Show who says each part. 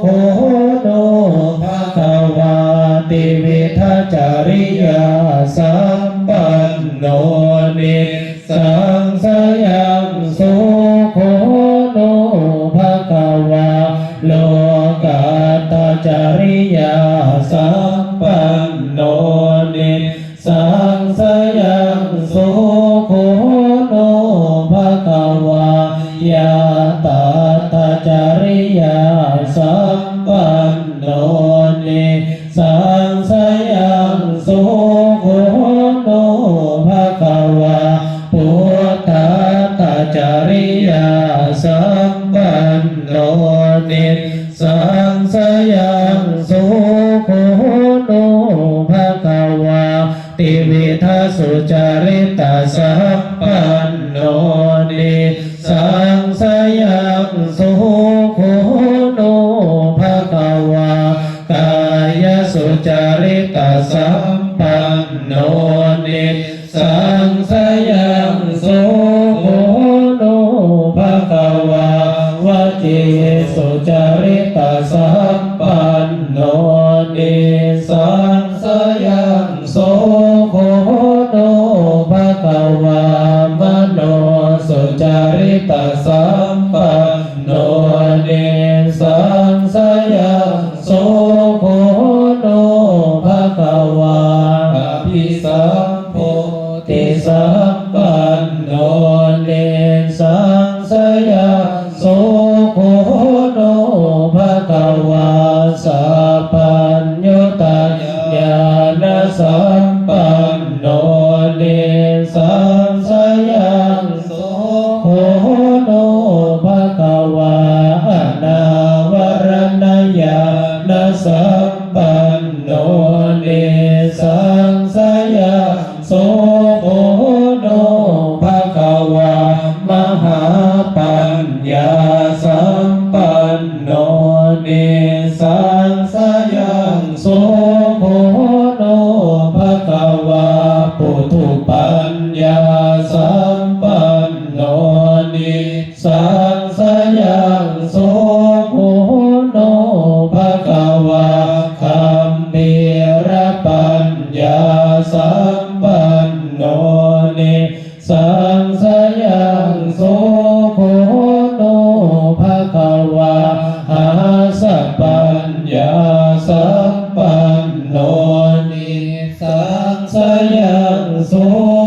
Speaker 1: โหโนภะคะวาติวิทจาริยาสัมปันโนเนสังสยังสุโขโนภะคะวาโลกาตจาริยาสัมปันโนเนสังสยังสุโขโนภะคะวายาตา สังสยังสุโขโนภะคะวาพุทธาตจาริยาสัมปันโนนิสังสยังสุโขโนภะคะวาติวิทัสุจาริตาสัมปันโน จาริตาสัมปันโนนิสังสยังสุโขโนภะคะวาวจีสุจาริตาสัมปันโนนิสังสยังสุโขโนภะคะวามโนสุจาริตาสัม สังสยาโสโคโนภะคะวาสัพพัญญตาญาณสัมปันโนเดสังสยาโสโคโนภะคะวานาวรณญาณสัมปันโนเดสังสยาโสโค สัมปันโนเนสังสยังโสโคโนภะกะวาปุถุปัญญาสัมปันโนเนสังสยังโสโคโนภะกะวาคัมเบระปัญญาสัม お